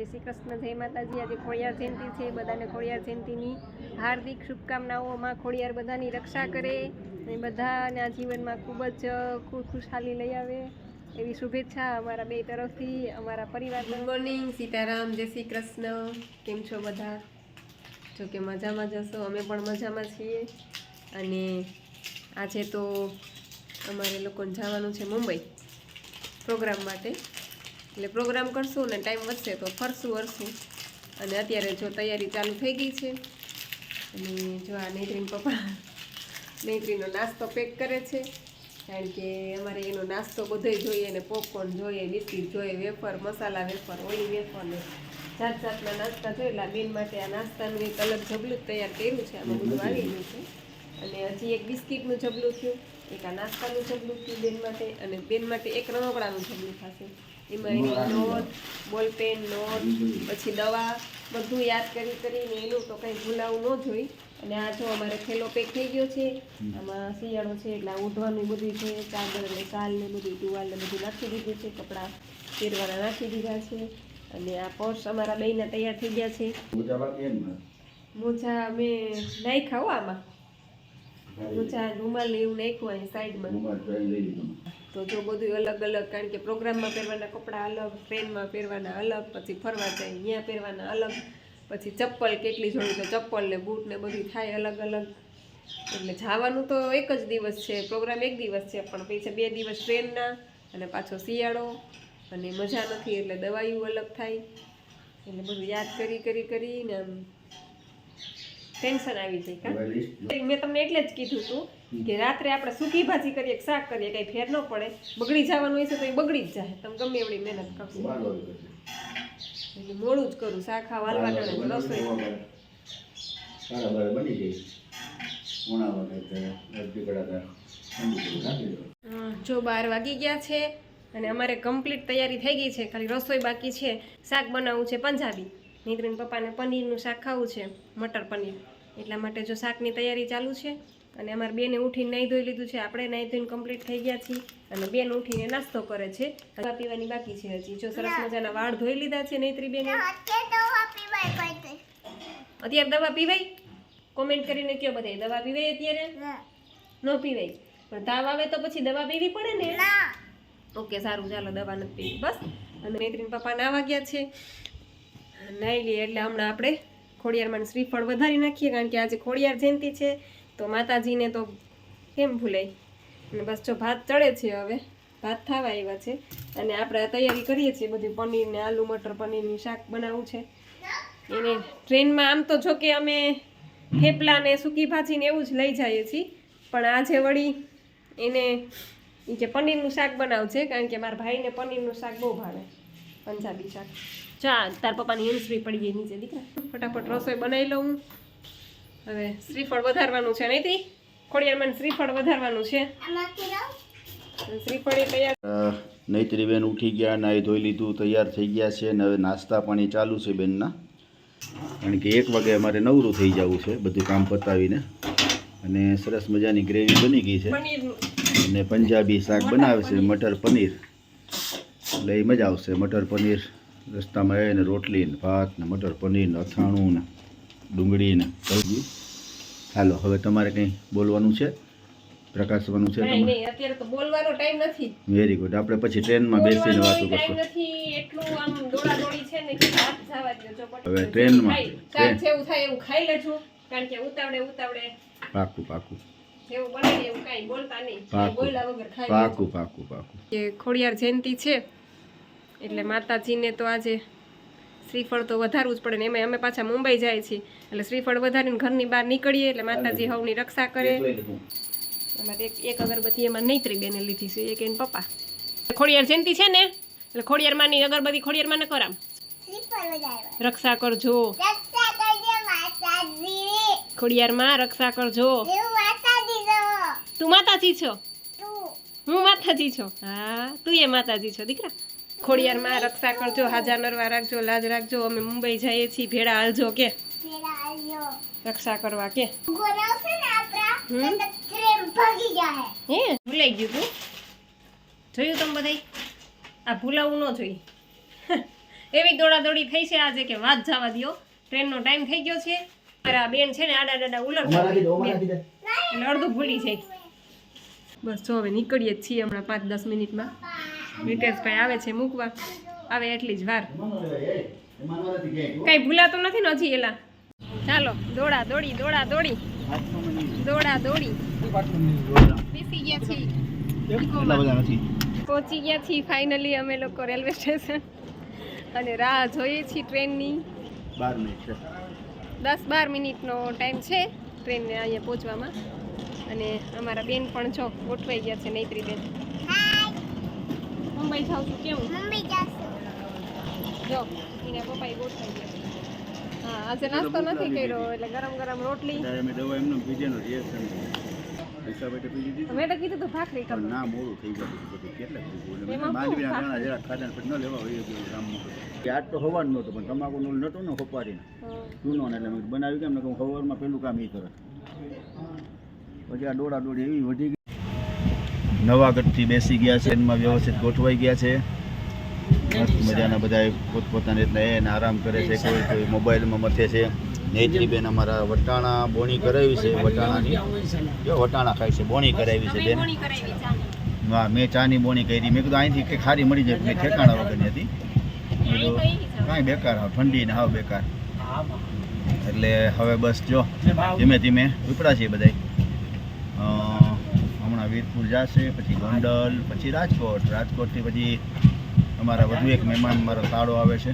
જય શ્રી કૃષ્ણ, જય માતાજી. આજે ખોડિયાર જયંતિ છે. બધાને ખોડિયાર જયંતિની હાર્દિક શુભકામનાઓમાં ખોડિયાર બધાની રક્ષા કરે અને બધાના જીવનમાં ખૂબ જ ખુશહાલી લઈ આવે એવી શુભેચ્છા અમારા બે તરફથી, અમારા પરિવાર ગુડ મોર્નિંગ સીતારામ. જય શ્રી કૃષ્ણ. કેમ છો બધા? જો કે મજામાં જશો અમે પણ મજામાં છીએ. અને આજે તો અમારે લોકોને જવાનું છે મુંબઈ પ્રોગ્રામ માટે. એટલે પ્રોગ્રામ કરશું ને ટાઈમ વધશે તો ફરશું વરશું અને અત્યારે જો તૈયારી ચાલુ થઈ ગઈ છે અને જો આ નૈત્રીન પપ્પા નૈત્રીનો નાસ્તો પેક કરે છે. કારણ કે અમારે એનો નાસ્તો બધોય જોઈએ ને પોપકોર્ન જોઈએ, બિસ્કિટ જોઈએ, વેફર, મસાલા વેફર, ઓલી વેફર ને જાત જાતના નાસ્તા એટલે બેન માટે આ નાસ્તાનું એક અલગ જબલું તૈયાર કર્યું છે. આમાં બધું આવી ગયું છે. અને હજી એક બિસ્કિટનું જબલું થયું, એક આ નાસ્તાનું જબલું થયું બેન માટે. અને બેન માટે એક રમકડાનું જબલું થશે. એમાં એની નોટ બોલપેન નોટ પછી દવા બધું યાદ કરી કરીને એનું તો કંઈ ભૂલાવું ન જોઈ. અને આ જો અમારે થેલો પેક થઈ ગયો છે આમાં શિયાળો છે એટલે ઓઢવાનું બધું છે ચાદર ને શાલ ને બધું ટુવાલ ને બધું નાખી દીધું છે કપડાં પહેરવાના નાખી દીધા છે. અને આ પર્સ અમારા બેયના તૈયાર થઈ ગયા છે. મોજા અમે નાખ્યા આમાં. મોજા રૂમાલ ને એવું નાખ્યું અહીં સાઈડમાં. તો જો બધું અલગ અલગ કારણ કે પ્રોગ્રામમાં પહેરવાના કપડાં અલગ ટ્રેનમાં પહેરવાના અલગ પછી ફરવા જાય અહીંયા પહેરવાના અલગ પછી ચપ્પલ કેટલી જોડી તો ચપ્પલ ને બૂટ ને બધું થાય અલગ અલગ. એટલે જવાનું તો એક જ દિવસ છે પ્રોગ્રામ એક દિવસ છે પણ પછી બે દિવસ ટ્રેનના અને પાછો શિયાળો અને મજા નથી એટલે દવાઈઓ અલગ થાય. એટલે બધું યાદ કરી કરી કરીને આમ ટેન્શન આવી જાય કા? મેં તમને એટલે જ કીધું હતું કે રાત્રે આપણે સૂકી ભાજી કરીએ કે શાક કરીએ કઈ ફેર ન પડે. બગડી જવાનું હશે તો એ બગડી જ જાય. તમે ગમે એવડી મહેનત કરશો એટલે મોડું જ કરું. શાક ખાવા ટાણે રસોઈ. હમ, જો બાર વાગી ગયા છે અને અમારે કમ્પ્લીટ તૈયારી થઈ ગઈ છે. ખાલી રસોઈ બાકી છે. શાક બનાવવું છે પંજાબી. નીતરીન પપ્પાને પનીરનું શાક ખાવું છે મટર પનીર. એટલા માટે જો શાકની તૈયારી ચાલુ છે અને અમારે બેને ઉઠીને નાહી ધોઈ લીધું છે. આપણે નાહી ધોઈને કમ્પ્લીટ થઈ ગયા છીએ અને બેન ઉઠીને નાસ્તો કરે છે. દવા પીવાની બાકી છે હજી. જો સરસ મજાના વાળ ધોઈ લીધા છે નહીતરી બેન. અત્યારે દવા પીવાય કોમેન્ટ કરીને કયો બધાય દવા પીવાય અત્યારે? ન. પીવાય. પણ તાવ આવે તો પછી દવા પીવી પડે ને. ઓકે સારું ચાલો દવા નથી પીવી. બસ. અને નૈત્રીન પપ્પા નાવા ગયા છે. નહીં લઈએ એટલે હમણાં આપણે ખોડિયારમાં શ્રીફળ વધારી નાખીએ કારણ કે આજે ખોડિયાર જયંતિ છે. તો માતાજીને તો કેમ ભૂલાય? અને બસ જો ભાત ચડે છે હવે, ભાત થવા આવ્યા છે. અને આપણે તૈયારી કરીએ છીએ, બધી પનીરને આલુ, મટર પનીરનું શાક બનાવવું છે. એને ટ્રેનમાં આમ તો જો કે અમે થેપલા ને સૂકી ભાજીને એવું જ લઈ જઈએ છીએ. પણ આજે વળી એને એ કે પનીરનું શાક બનાવશે કારણ કે મારા ભાઈને પનીરનું શાક બહુ ભાવે. પંજાબી શાક. ચા તાર પપ્પાની હેમશ્રી પડી ગઈ નીચે, દીકરા. ફટાફટ રસોઈ બનાવી લઉં. હવે શ્રીફળ વધારવાનું છે નહીં તી? ખોડિયારમાં શ્રીફળ વધારવાનું છે. શ્રીફળ તૈયાર નૈત્રીબેન ઉઠી ગયા નાહી ધોઈ લીધું તૈયાર થઈ ગયા છે અને હવે નાસ્તા પાણી ચાલુ છે બેનના. કારણ કે એક વાગે અમારે નવરું થઈ જવું છે બધું કામ પતાવીને. અને સરસ મજાની ગ્રેવી બની ગઈ છે. અને પંજાબી શાક બનાવે છે મટર પનીર. એટલે મજા આવશે મટર પનીર રસ્તામાં આવે ને રોટલી ને ભાત ને મટર પનીર ને અથાણું ને ડુંગળી ને હાલો હવે તમારે કંઈ બોલવાનું છે? પ્રકાશવાનું છે તમારે? અત્યારે તો બોલવાનો ટાઈમ નથી. Very good. આપણે પછી ટ્રેનમાં બેસીને વાતો ટાઈમ કરશું. નથી એટલું આમ દોડાદોડી છે ને કે હાથ જવા દો હવે ટ્રેનમાં, કાં છે. એવું થાય એવું ખાઈ લેજો કારણ કે ઉતાવળે ઉતાવળે પાકું પાકું. જેવું બને એવું કાંઈ બોલતા નહીં. પાકું. બોલ્યા વગર ખાઈ પાકું પાકું પાકું. ખોડિયાર જયંતિ છે એટલે માતાજીને તો આજે શ્રીફળ તો વધારવું જ પડે ને એમાં અમે પાછા મુંબઈ જાય છીએ. એટલે શ્રીફળ વધારીને ઘરની બહાર નીકળીએ એટલે માતાજી હવની રક્ષા કરે. અમારે એક એક અગરબત્તી એમાં નૈત્રી બેને લીધી છે એક એને પપ્પા. ખોડિયાર જયંતિ છે ને એટલે ખોડિયાર માની અગરબત્તી ખોડિયાર માને કરામ રક્ષા કરજો. ખોડિયાર માં રક્ષા કરજો. તું માતાજી છો? હું માતાજી છો? હા તું એ માતાજી છો દીકરા. ખોડિયાર માં રક્ષા કરજો હાજા નરવા રાખજો લાજ રાખજો અમે મુંબઈ જઈએ છીએ ભેળા હાલજો કે. રક્ષા કરવા કે. હમ? હે? ભૂલાઈ ગયું તું. જોયું તમે બધાય? આ ભૂલાવું ન જોઈ એવી દોડાદોડી થઈ છે આજે કે વાત જવા દ્યો. ટ્રેનનો ટાઈમ થઈ ગયો છે. મારા બેન છે ને આડા ડાડા ઉલટ અડધું ભૂલી જાય. બસ જો હવે નીકળીએ જ છીએ હમણાં પાંચ દસ મિનિટમાં. મિતેશભાઈ આવે છે મૂકવા. આવે એટલી જ વાર. કઈ ભૂલાતું નથી ને હજી એલા. ચાલો, દોડા, દોડી દોડા દોડી. દોડા, દોડી. બેસી ગયા છીએ. પહોંચી ગયા છીએ ફાઇનલી અમે લોકો રેલવે સ્ટેશન. અને રાહ જોઈએ છીએ ટ્રેનની. છે દસ બાર મિનિટનો ટાઈમ છે ટ્રેનને અહીંયા પહોંચવામાં. અને અમારા બેન પણ જો ગોઠવાઈ ગયા છે નૈત્રી બેન મુંબઈ જાઉં છું કેવું? જો એને પપ્પાએ ગોઠવી ગયા હા આજે નાસ્તો નથી કર્યો એટલે ગરમ ગરમ રોટલી. મેં દવા એમનો એનું રિએક્શન મેં તો કીધું તું ભાખરી કર ના મોડું થઈ ગયું બધું કેટલા માંડવીના? દાણા જરા ખાધા પછી ન લેવા હોય એવું આજ યાદ તો હવાનું નહોતું પણ તમાકુ નું નહોતું ને હોપારીને. ચૂનો ને એટલે બનાવી કેમ? ને કહું ખબરમાં પેલું કામ એ કરે. પછી આ દોડા દોડી એવી વધી ગઈ નવાગઢથી બેસી ગયા છે. એમાં વ્યવસ્થિત ગોઠવાઈ ગયા છે. મસ્ત મજાના બધા પોતપોતાની રીતના એને આરામ કરે છે. કોઈ કોઈ મોબાઈલમાં મથે છે. નેત્રીબેન અમારા વટાણા બોણી કરાવી છે વટાણાની. જો વટાણા ખાય છે બોણી કરાવી છે બેન. હા મેં ચાની બોણી કરી. મેં કીધું અહીંથી કંઈ ખારી મળી જાય મેં ઠેકાણા વગરની હતી. કાંઈ બેકાર હા ઠંડી ને હાવ બેકાર. એટલે હવે બસ જો ધીમે ધીમે ઉપડા છીએ બધા વીરપુર જશે પછી ગોંડલ પછી રાજકોટ. રાજકોટથી પછી અમારા વધુ એક મહેમાન મારો તાળો આવે છે.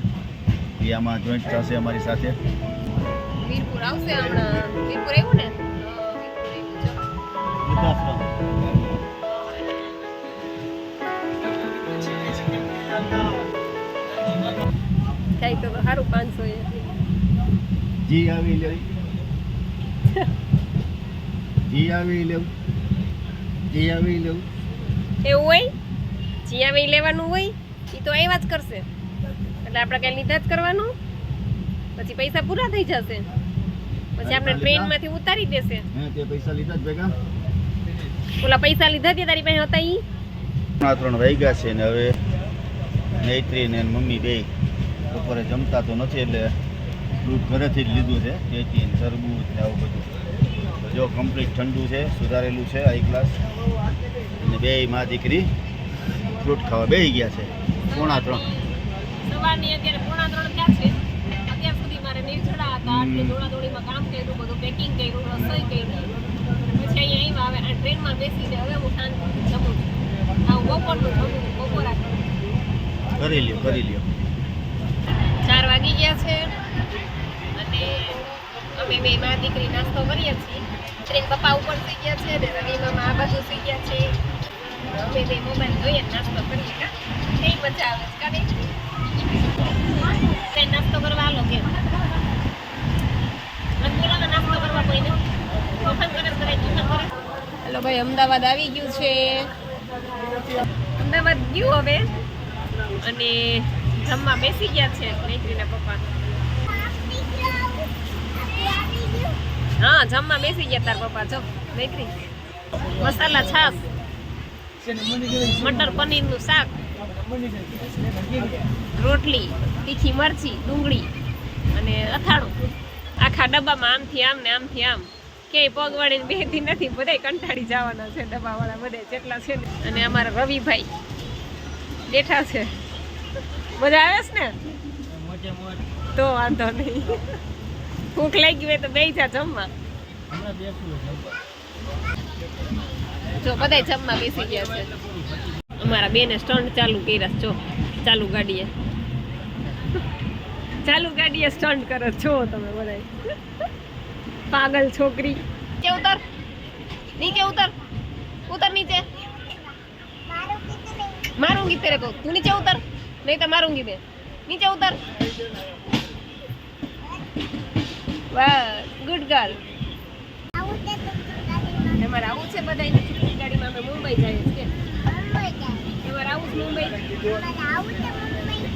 એ આમાં જોઈન્ટ થશે અમારી સાથે. વીરપુર આવશે હમણાં. વીરપુર ને? તો સારું પાંચસો જી આવી લેવું જી આવી લેવું જી આવી લેવું. એવું હોય? જ્યાં વહી લેવાનું હોય એ તો એવા જ કરશે. એટલે આપણે કઈ લીધા જ કરવાનું. પછી પૈસા પૂરા થઈ જશે. પછી આપણે ટ્રેનમાંથી ઉતારી દેશે. હા તે પૈસા લીધા જ ભેગા. ઓલા પૈસા લીધા તે તારી પાસે હતા ઈ? ત્રણ ત્રણ વાગ્યા છે ને હવે નૈત્રી ને મમ્મી બે બપોરે જમતા તો નથી એટલે દૂધ ઘરેથી જ લીધું છે ચેચી ને તરબૂચ ને આવું બધું. જો કમ્પ્લીટ ઠંડુ છે સુધારેલું છે આઈ ગ્લાસ. અને બે માં દીકરી ફ્રૂટ ખાવા બેહી ગયા છે. પોણા ત્રણ. સવારની અત્યારે પોણા ત્રણ ક્યાં છે? અત્યાર સુધી મારે નિર્જળા હતા આટલી હમ. દોડાદોડીમાં કામ કર્યું બધું પેકિંગ કર્યું રસોઈ કરી પછી અહીંયા આવ્યા આવે ટ્રેનમાં બેસીને હવે હું શાંતિથી જમું છું. આ બપોરનું જમું બપોરા. કરી લ્યો કરી લ્યો. ચાર વાગી ગયા છે. અને અમે બે મા દીકરી નાસ્તો કરીએ છીએ. ટ્રેન પપ્પા ઉપર સુઈ ગયા છે ને રવિ મામા આ બાજુ સુઈ ગયા છે. અમે બે મોબાઈલ જોઈએ નાસ્તો કરીએ કા કઈ મજા આવે કાને નાસ્તો કરવા આલો કે? નાસ્તો કરવા કોઈને કરે કરે? હેલો ભાઈ અમદાવાદ આવી ગયું છે. અમદાવાદ ગયું હવે. અને જમવા બેસી ગયા છે નૈત્રીના પપ્પા. હા જમવા બેસી ગયા તાર પપ્પા જો બેકરી. મસાલા છાશ મટર પનીરનું શાક રોટલી તીખી મરચી ડુંગળી અને અથાણું. આખા ડબ્બામાં આમથી આમ ને આમથી આમ. કે પગ વાળીને બેહતી નથી બધાય કંટાળી જવાના છે ડબ્બાવાળા બધે જેટલા છે ને. અને અમારા રવિભાઈ બેઠા છે. મજા આવે છે ને? તો વાંધો નહીં. ભૂખ લાગી હોય તો બે જા જમવા જો બધા જમવા બેસી ગયા છે અમારા બેને સ્ટન્ટ ચાલુ કર્યા જો ચાલુ ગાડીએ ચાલુ ગાડીએ સ્ટન્ટ કરો છો તમે બધા પાગલ છોકરી કે ઉતર નીચે ઉતર ઉતર નીચે માरूँगी तेरे को तू नीचे उतर नहीं तो मारूँगी मैं नीचे उतर વાહ ગુડ ગર્લ. તમારે આવું છે બધા ગાડીમાં અમે મુંબઈ જઈએ છીએ. તમારે આવું છે મુંબઈ.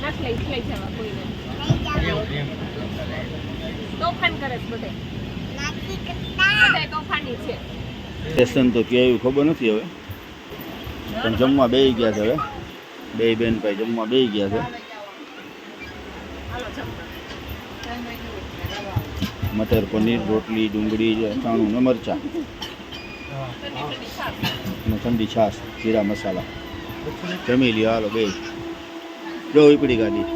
નથી લઈ લઈ જવા કોઈને. તોફાન કરે છે બધે બધા તોફાની છે. સ્ટેશન તો ક્યાં આવ્યું ખબર નથી હવે. પણ જમવા બેસી ગયા છે હવે. બે બેન ભાઈ જમવા બેસી ગયા છે. હાલો જમવા. મટર, પનીર, રોટલી, ડુંગળી અથાણું ને મરચાં. અને ઠંડી છાશ, જીરા મસાલા. જમી લ્યો, હાલો બે જો ઉપડી ગાડી.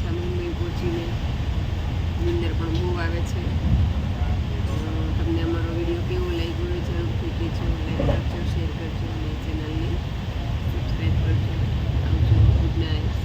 પાછા મુંબઈ પહોંચીને નીંદર પણ બહુ આવે છે. તમને અમારો વીડિયો કેવો લાગ્યો હોય જરૂરથી કહેજો લાઈક કરજો શેર કરજો, અને ચેનલને સબસ્ક્રાઈબ કરજો. આવજો ગુડ નાઇટ